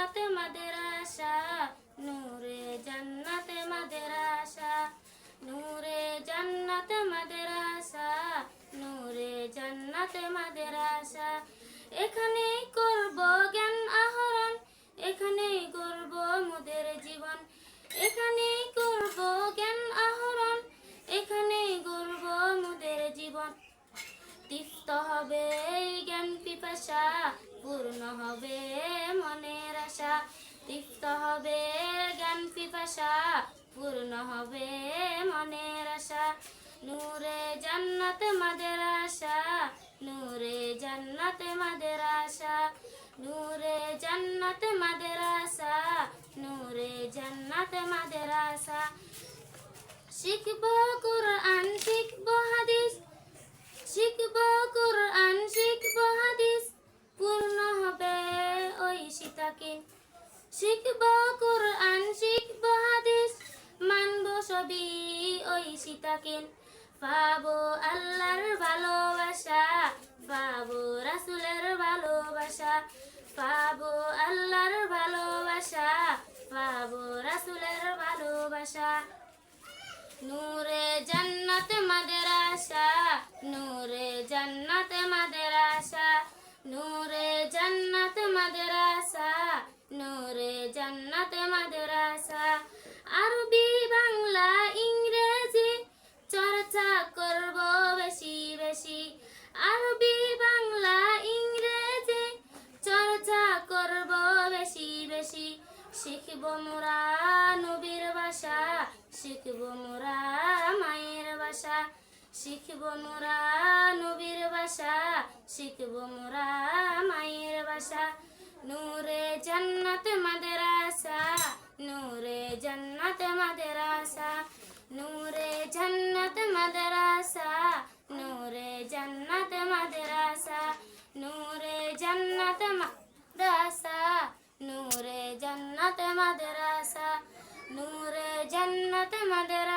জান্নাতে মাদ্রাসা নূরে জান্নাতে মাদ্রাসা নূরে জান্নাতে মাদ্রাসা নূরে জান্নাতে মাদ্রাসা এখানেই করব জ্ঞান আহরণ, এখানেই করব মোদের জীবন। এখানেই করব জ্ঞান আহরণ, এখানেই করব মোদের জীবন। তৃপ্ত হবে জ্ঞান পিপাসা, পূর্ণ হবে আশা তৃপ্ত হবে জ্ঞান পিপাসা, পূর্ণ হবে মনের আশা। নূরে জান্নাতে মাদের আশা, নূরে জান্নাতে মাদের আশা। নূরে জান্নাতে মাদের আশা, নূরে জান্নাতে মাদের আশা। শিখব সীতাকে শিখব কোরআন, শিখব হাদিস, মানব সবই ওই সীতাকে। পাবো আল্লাহর ভালোবাসা, পাবো রাসুলের ভালোবাসা, পাবো আল্লাহর ভালোবাসা, পাবো রাসুলের ভালোবাসা। নূরে জান্নাত মাদ্রাসা, নূরে জান্নাত আরবি, বাংলা, ইংরেজি, চর্চা করব বেশি বেশি। শিখব মোরা নবীর ভাষা, শিখব মোরা মায়ের ভাষা। শিখব মোরা নবীর ভাষা, শিখব মোরা মায়ের ভাষা। নূরে জান্নাত মাদ্রাসা, নূরে জান্নাত মাদ্রাসা। নূরে জান্নাত মাদ্রাসা, নূরে জান্নাত মাদ্রাসা নূরে জান্নাত মাদ্রাসা নূরে জান্নাত মাদ্রাসা নূরে জান্নাত মাদ্রাসা।